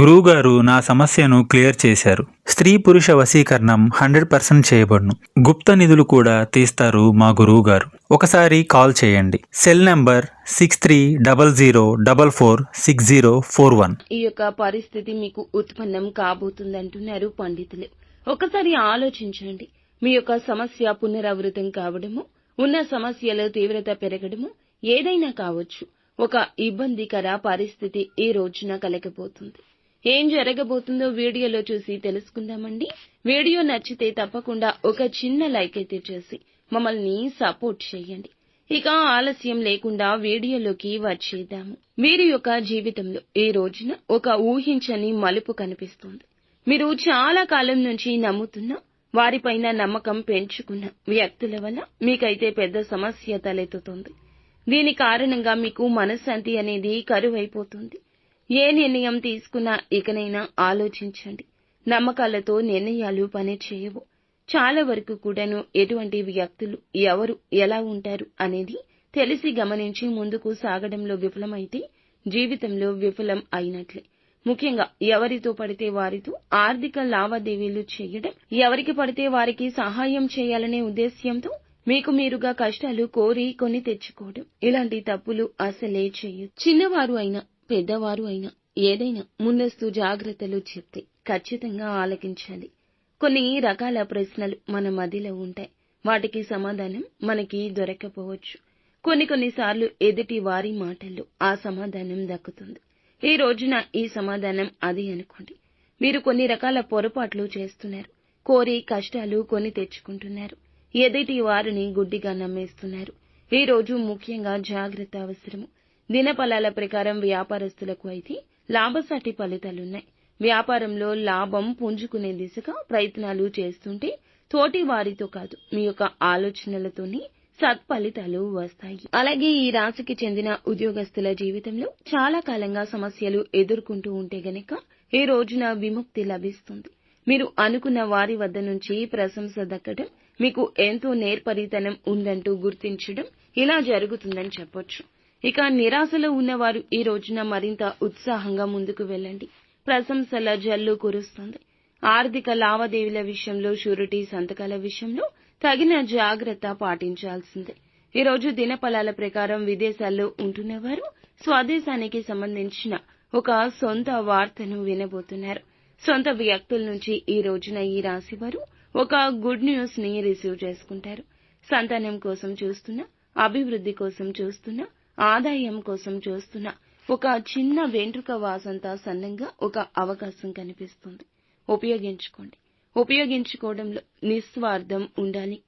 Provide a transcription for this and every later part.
గురువుగారు నా సమస్యను క్లియర్ చేశారు. స్త్రీ పురుష వశీకరణం హండ్రెడ్ పర్సెంట్ చేయబడును. గుప్త నిధులు కూడా తీస్తారు మా గురువుగారు. ఒకసారి కాల్ చేయండి. Cell number six three double zero double four six zero four one ఈ యొక్క పరిస్థితి మీకు ఉత్పన్నం కాబోతుందంటున్నారు పండితులు. ఒకసారి ఆలోచించండి. మీ యొక్క సమస్య పునరావృతం కావడము ఉన్న సమస్యల తీవ్రత పెరగడము ఏదైనా కావచ్చు. ఒక ఇబ్బందికర పరిస్థితి ఈ రోజున కలగబోతుంది. ఏం జరగబోతుందో వీడియోలో చూసి తెలుసుకుందామండి. వీడియో నచ్చితే తప్పకుండా ఒక చిన్న లైక్ అయితే చేసి మమ్మల్ని సపోర్ట్ చేయండి. ఇక ఆలస్యం లేకుండా వీడియోలోకి వచ్చేద్దాము. వీరి యొక్క జీవితంలో ఈ రోజున ఒక ఊహించని మలుపు కనిపిస్తుంది. మీరు చాలా కాలం నుంచి నమ్ముతున్న వారిపైన నమ్మకం పెంచుకున్న వ్యక్తుల వల్ల మీకైతే పెద్ద సమస్య తలెత్తుతుంది. దీని కారణంగా మీకు మనశ్శాంతి అనేది కరువైపోతుంది. ఏ నిర్ణయం తీసుకున్నా ఇకనైనా ఆలోచించండి. నమ్మకాలతో నిర్ణయాలు పని చేయవు చాలా వరకు కూడాను ఎటువంటి వ్యక్తులు ఎవరు ఎలా ఉంటారు అనేది తెలిసి గమనించి ముందుకు సాగడంలో విఫలమైతే జీవితంలో విఫలం అయినట్లే. ముఖ్యంగా ఎవరితో పడితే వారితో ఆర్థిక లావాదేవీలు చేయడం ఎవరికి పడితే వారికి సహాయం చేయాలనే ఉద్దేశ్యంతో మీకు మీరుగా కష్టాలు కోరి కొని తెచ్చుకోవడం ఇలాంటి తప్పులు అసలే చేయొచ్చు. చిన్నవారు అయినా పెద్దవారు అయినా ఏదైనా ముందస్తు జాగ్రత్తలు చెప్తే ఖచ్చితంగా ఆలకించాలి. కొన్ని రకాల ప్రశ్నలు మన మదిలో ఉంటాయి. వాటికి సమాధానం మనకి దొరకపోవచ్చు. కొన్ని కొన్నిసార్లు ఎదుటి వారి మాటల్లో ఆ సమాధానం దక్కుతుంది. ఈ రోజున ఈ సమాధానం అది అనుకోండి. మీరు కొన్ని రకాల పొరపాట్లు చేస్తున్నారు. కోరి కష్టాలు కొని తెచ్చుకుంటున్నారు. ఎదుటి వారిని గుడ్డిగా నమ్మేస్తున్నారు. ఈ రోజు ముఖ్యంగా జాగ్రత్త అవసరము. దినఫలాల ప్రకారం వ్యాపారస్తులకు అయితే లాభసాటి ఫలితాలున్నాయి. వ్యాపారంలో లాభం పుంజుకునే దిశగా ప్రయత్నాలు చేస్తుంటే తోటి వారితో కాదు మీ యొక్క ఆలోచనలతోని సత్ఫలితాలు వస్తాయి. అలాగే ఈ రాశికి చెందిన ఉద్యోగస్తుల జీవితంలో చాలా కాలంగా సమస్యలు ఎదుర్కొంటూ ఉంటే గనక ఈ రోజున విముక్తి లభిస్తుంది. మీరు అనుకున్న వారి వద్ద నుంచి ప్రశంస దక్కడం మీకు ఎంతో నేర్పరితనం ఉందంటూ గుర్తించడం ఇలా జరుగుతుందని చెప్పొచ్చు. ఇక నిరాశలో ఉన్నవారు ఈ రోజున మరింత ఉత్సాహంగా ముందుకు వెళ్ళండి. ప్రశంసల జల్లు కురుస్తుంది. ఆర్థిక లావాదేవీల విషయంలో షూరిటీ సంతకాల విషయంలో తగిన జాగ్రత్త పాటించాల్సిందే. ఈరోజు దినఫలాల ప్రకారం విదేశాల్లో ఉంటున్నవారు స్వదేశానికి సంబంధించిన ఒక సొంత వార్తను వినబోతున్నారు. సొంత వ్యక్తుల నుంచి ఈ రోజున ఈ రాశి వారు ఒక గుడ్ న్యూస్ని రిసీవ్ చేసుకుంటారు. సంతానం కోసం చూస్తున్న అభివృద్ధి కోసం చూస్తున్న ఆదాయం కోసం చూస్తున్న ఒక చిన్న వెంట్రుక వాసంతా సన్నంగా ఒక అవకాశం కనిపిస్తుంది. ఉపయోగించుకోండి. ఉపయోగించుకోవడంలో నిస్వార్థం ఉండాలి.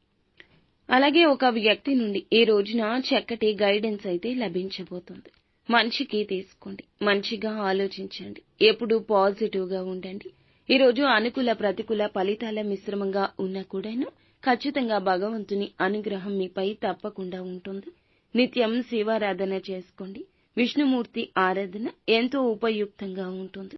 అలాగే ఒక వ్యక్తి నుండి ఈ రోజున చక్కటి గైడెన్స్ అయితే లభించబోతుంది. మంచికి తీసుకోండి. మంచిగా ఆలోచించండి. ఎప్పుడు పాజిటివ్గా ఉండండి. ఈ రోజు అనుకూల ప్రతికూల ఫలితాల మిశ్రమంగా ఉన్నా కూడాను ఖచ్చితంగా భగవంతుని అనుగ్రహం మీపై తప్పకుండా ఉంటుంది. నిత్యం శివారాధన చేసుకోండి. విష్ణుమూర్తి ఆరాధన ఎంతో ఉపయుక్తంగా ఉంటుంది.